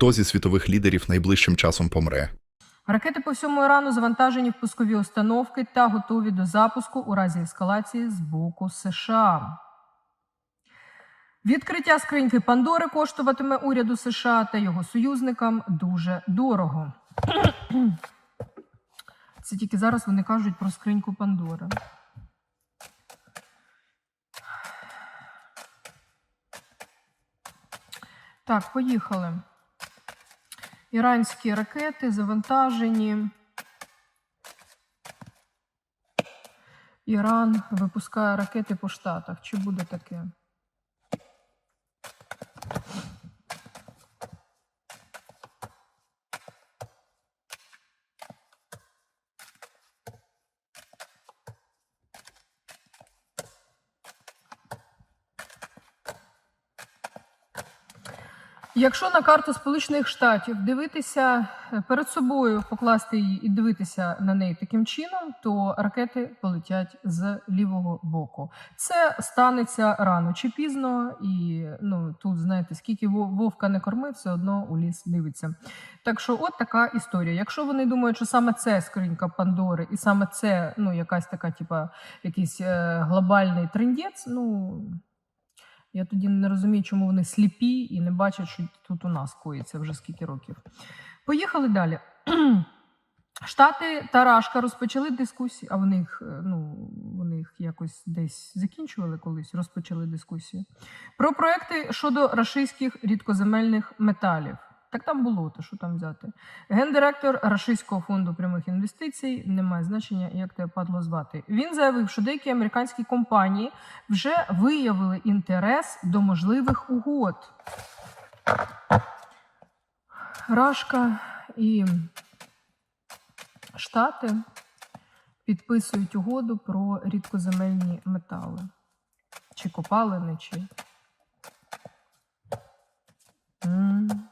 хто зі світових лідерів найближчим часом помре. Ракети по всьому Ірану завантажені в пускові установки та готові до запуску у разі ескалації з боку США. Відкриття скриньки Пандори коштуватиме уряду США та його союзникам дуже дорого. Це тільки зараз вони кажуть про скриньку Пандори. Так, поїхали. Іранські ракети завантажені. Іран випускає ракети по штатах. Чи буде таке? Якщо на карту Сполучених Штатів дивитися е, перед собою, покласти її і дивитися на неї таким чином, то ракети полетять з лівого боку. Це станеться рано чи пізно, і ну тут знаєте, скільки вовка не кормив, все одно у ліс дивиться. Так що, от така історія. Якщо вони думають, що саме це скринька Пандори, і саме це ну якась така, типа, якийсь е, глобальний трендець, ну. Я тоді не розумію, чому вони сліпі і не бачать, що тут у нас коїться вже скільки років. Поїхали далі. Штати та Рашка розпочали дискусії, а вони їх, е, ну, вони їх якось десь закінчували колись, розпочали дискусію. Про проекти щодо рашистських рідкоземельних металів. Так там було, то що там взяти. Гендиректор Рашистського фонду прямих інвестицій, немає значення, як тебе падло звати. Він заявив, що деякі американські компанії вже виявили інтерес до можливих угод. Рашка і Штати підписують угоду про рідкоземельні метали. Чи копалини, чи. М.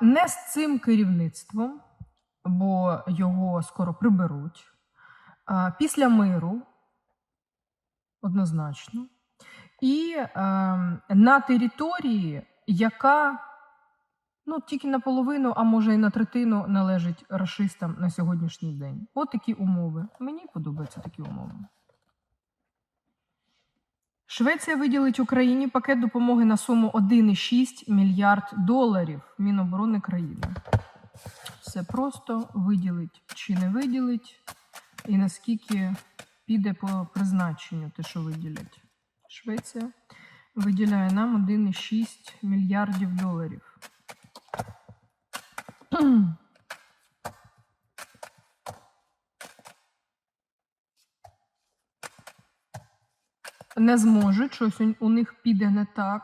не з цим керівництвом, бо його скоро приберуть. Після миру однозначно. І на території, яка ну, тільки наполовину, а може і на третину належить рашистам на сьогоднішній день. От такі умови. Мені подобаються такі умови. Швеція виділить Україні пакет допомоги на суму 1,6 мільярд доларів Міноборони країни. Все просто виділить чи не виділить, і наскільки піде по призначенню те, що виділять. Швеція виділяє нам 1,6 мільярдів доларів. Не зможуть, щось у- них піде не так.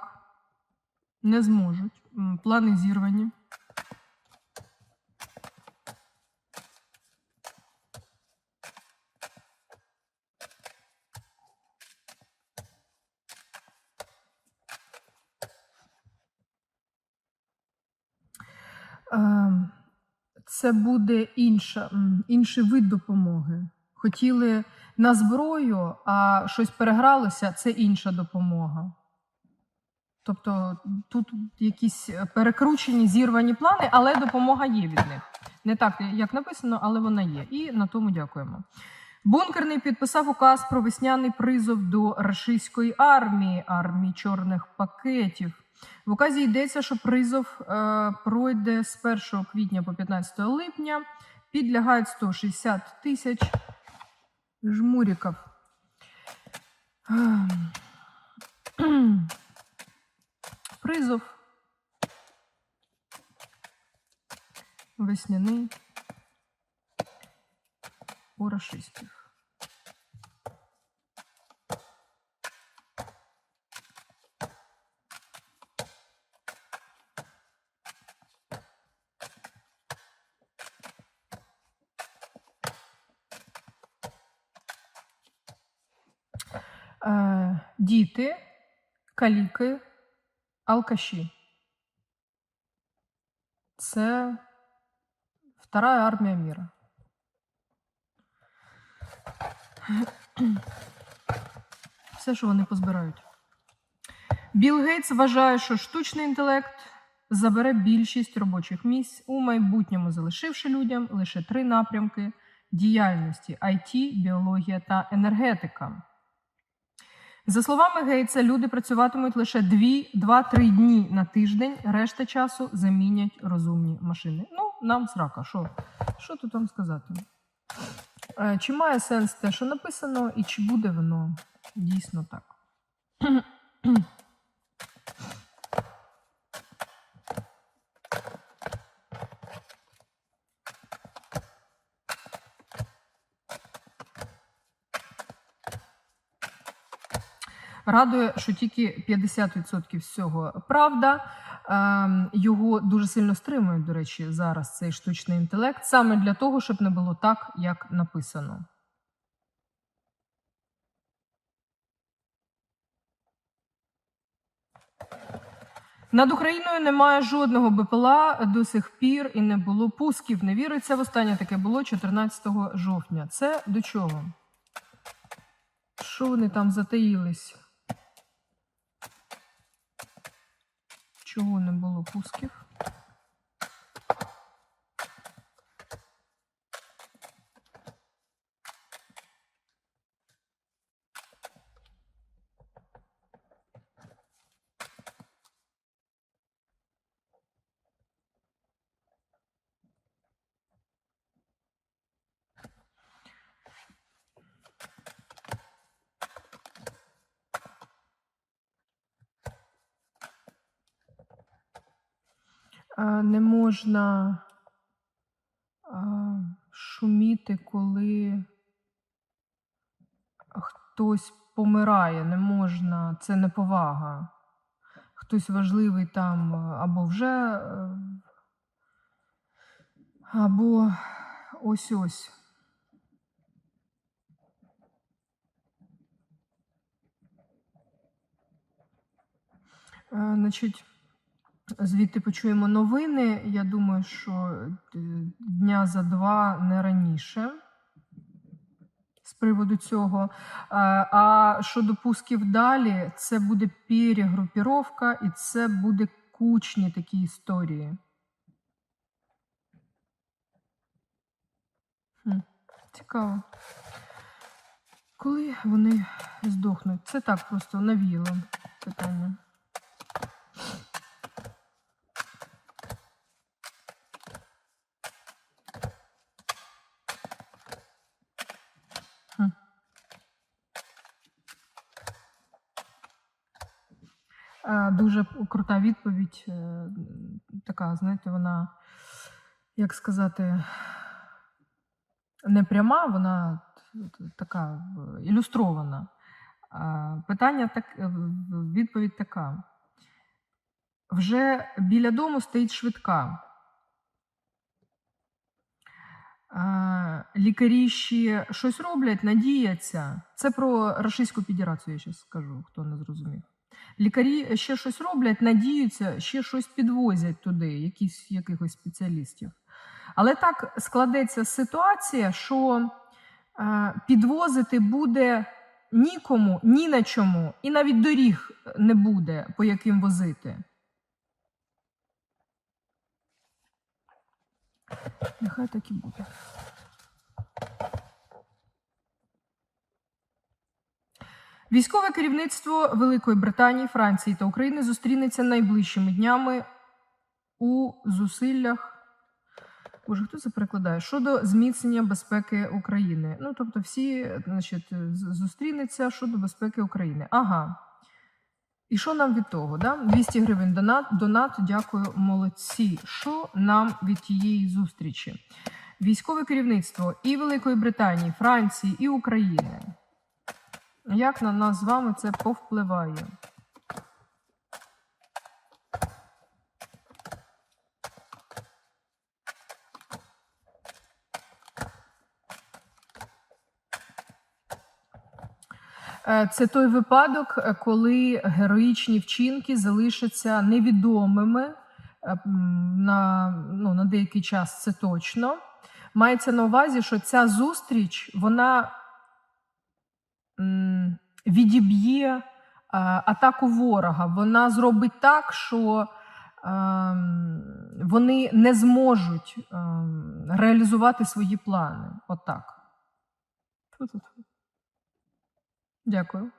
Не зможуть. Плани зірвані. Ем, Це буде інша, інший вид допомоги. Хотіли на зброю, а щось перегралося, це інша допомога. Тобто тут якісь перекручені, зірвані плани, але допомога є від них. Не так, як написано, але вона є. І на тому дякуємо. Бункерний підписав указ про весняний призов до рашистської армії, армії чорних пакетів. В указі йдеться, що призов е, пройде з 1 квітня по 15 липня. Підлягають 160 тисяч жмуриків. Ем. Призов. Весняний у діти, каліки, алкаші. Це Вторая армія міра. Все, що вони позбирають. Білл Гейтс вважає, що штучний інтелект забере більшість робочих місць у майбутньому, залишивши людям лише три напрямки діяльності: IT, біологія та енергетика. За словами Гейтса, люди працюватимуть лише 2-3 дні на тиждень, решта часу замінять розумні машини. Ну, нам срака, що, що тут вам сказати? Е, Чи має сенс те, що написано, і чи буде воно дійсно так? Радує, що тільки 50% всього правда. Ем, Його дуже сильно стримують, до речі, зараз цей штучний інтелект, саме для того, щоб не було так, як написано. Над Україною немає жодного БПЛА до сих пір і не було пусків. Не віриться. Востаннє таке було 14 жовтня. Це до чого? Що вони там затаїлись? Чого не було пусків? Не можна шуміти, коли хтось помирає. Не можна, це неповага. Хтось важливий там або вже, е, або ось ось. Е, Значить, Звідти почуємо новини. Я думаю, що е, дня за два не раніше з приводу цього. А, А щодо пусків далі, це буде перегрупіровка і це буде кучні такі історії. Цікаво. Коли вони здохнуть? Це так просто навіло питання. Дуже крута відповідь. е, Така, знаєте, вона, як сказати, не пряма, вона така ілюстрована. Питання так, е, в- в- відповідь така. Вже біля дому стоїть швидка. Лікарі ще щось роблять, надіяться. Це про Російську Федерацію я зараз скажу, хто не зрозумів. Лікарі ще щось роблять, надіються, ще щось підвозять туди, якісь, якихось спеціалістів. Але так складеться ситуація, що е, підвозити буде нікому, ні на чому, і навіть доріг не буде, по яким возити. Нехай так і буде. Військове керівництво Великої Британії, Франції та України зустрінеться найближчими днями у зусиллях. Боже, хто це перекладає? Щодо зміцнення безпеки України. Ну, тобто, всі, значить, зустрінеться щодо безпеки України. Ага. І що нам від того? Да? 200 гривень донат, донат, дякую, молодці. Що нам від тієї зустрічі? Військове керівництво і Великої Британії, Франції, і України. Як на нас з вами це повпливає? Е, Це той випадок, е, коли героїчні вчинки залишаться невідомими е, на, ну, на деякий час це точно. Мається на увазі, що ця зустріч вона відіб'є е, атаку ворога. Вона зробить так, що ем, вони не зможуть ем, реалізувати свої плани. Отак. Тьфу-тьфу-тьфу. Дякую.